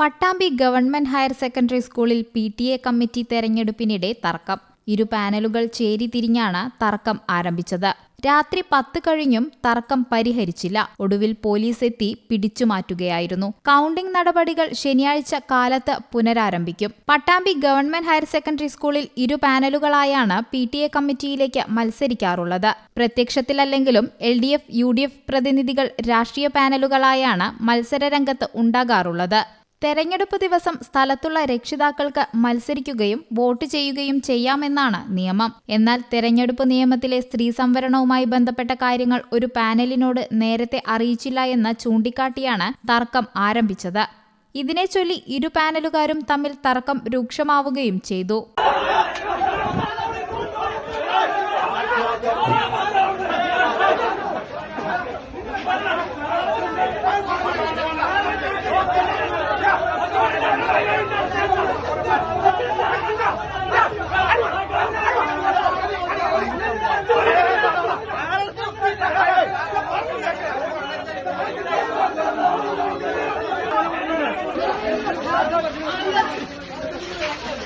Pattambi government higher secondary സ്കൂളിൽ P T A committee തെരഞ്ഞെടുപ്പിനിടെ തർക്കം. ഇരു പാനലുകൾ ചേരി തിരിഞ്ഞാണ് തർക്കം ആരംഭിച്ചത്. രാത്രി പത്ത് കഴിഞ്ഞും തർക്കം പരിഹരിച്ചില്ല. ഒടുവിൽ പോലീസ് എത്തി പിടിച്ചുമാറ്റുകയായിരുന്നു കൗണ്ടിംഗ് നടപടികൾ ശനിയാഴ്ച കാലത്ത് പുനരാരംഭിക്കും. പട്ടാമ്പി ഗവൺമെന്റ് ഹയർ സെക്കൻഡറി സ്കൂളിൽ ഇരു പാനലുകളായാണ് പി ടി എ കമ്മിറ്റിയിലേക്ക് മത്സരിക്കാറുള്ളത്. പ്രത്യക്ഷത്തിലല്ലെങ്കിലും L D F U D F പ്രതിനിധികൾ രാഷ്ട്രീയ പാനലുകളായാണ് മത്സരരംഗത്ത് ഉണ്ടാകാറുള്ളത്. തെരഞ്ഞെടുപ്പ് ദിവസം സ്ഥലത്തുള്ള രക്ഷിതാക്കൾക്ക് മത്സരിക്കുകയും വോട്ട് ചെയ്യുകയും ചെയ്യാമെന്നാണ് നിയമം. എന്നാൽ തെരഞ്ഞെടുപ്പ് നിയമത്തിലെ സ്ത്രീ സംവരണവുമായി ബന്ധപ്പെട്ട കാര്യങ്ങൾ ഒരു പാനലിനോട് നേരത്തെ അറിയിച്ചില്ല എന്ന് ചൂണ്ടിക്കാട്ടിയാണ് തർക്കം ആരംഭിച്ചത്. ഇതിനെ ചൊല്ലി ഇരു പാനലുകാരും തമ്മിൽ തർക്കം രൂക്ഷമാവുകയും ചെയ്തു.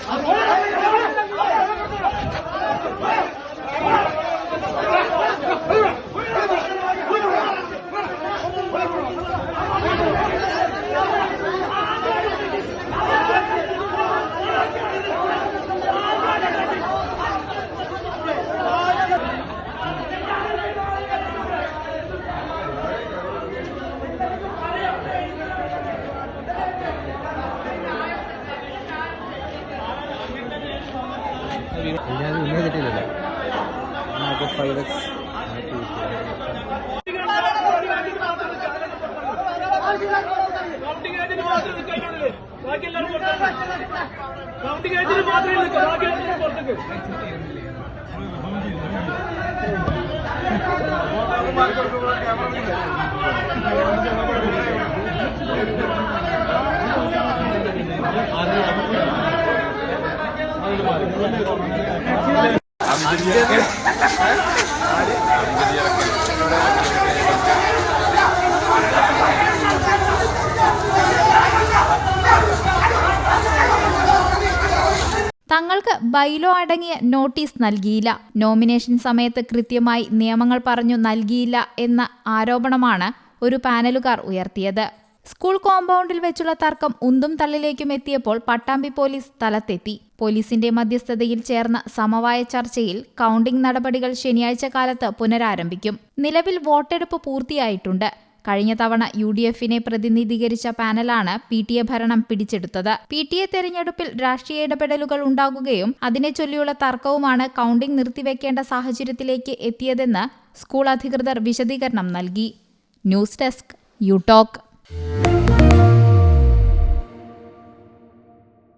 Abi, കിട്ടിയില്ലല്ലോ ഫൈവ് എക്സ് കൗണ്ടിംഗ് ഏജന്റ് മാത്രമേ നിൽക്കാനുള്ളൂ ബാക്കി പുറത്തേക്ക് കൗണ്ടിംഗ് ഏജന്റ് മാത്രമേ നിൽക്കൂ ബാക്കി എല്ലാവരും പുറത്തേക്ക് തങ്ങൾക്ക് ബൈലോ അടങ്ങിയ നോട്ടീസ് നൽകിയില്ല. നോമിനേഷൻ സമയത്ത് കൃത്യമായി നിയമങ്ങൾ പറഞ്ഞു നൽകിയില്ല എന്ന ആരോപണമാണ് ഒരു പാനലുകാർ ഉയർത്തിയത്. സ്കൂൾ കോമ്പൗണ്ടിൽ വെച്ചുള്ള തർക്കം ഉന്തും തള്ളിലേക്കും എത്തിയപ്പോൾ പട്ടാമ്പി പോലീസ് സ്ഥലത്തെത്തി. പോലീസിന്റെ മധ്യസ്ഥതയിൽ ചേർന്ന സമവായ ചർച്ചയിൽ കൗണ്ടിംഗ് നടപടികൾ ശനിയാഴ്ച കാലത്ത് പുനരാരംഭിക്കും. നിലവിൽ വോട്ടെടുപ്പ് പൂർത്തിയായിട്ടുണ്ട്. കഴിഞ്ഞ തവണ യു ഡി എഫിനെ പ്രതിനിധീകരിച്ച പാനലാണ് പി ടി എ ഭരണം പിടിച്ചെടുത്തത്. പി ടി എ തെരഞ്ഞെടുപ്പിൽ രാഷ്ട്രീയ ഇടപെടലുകൾ ഉണ്ടാകുകയും അതിനെ ചൊല്ലിയുള്ള തർക്കവുമാണ് കൗണ്ടിംഗ് നിർത്തിവെക്കേണ്ട സാഹചര്യത്തിലേക്ക് എത്തിയതെന്ന് സ്കൂൾ അധികൃതർ വിശദീകരണം നൽകി. News desk you talk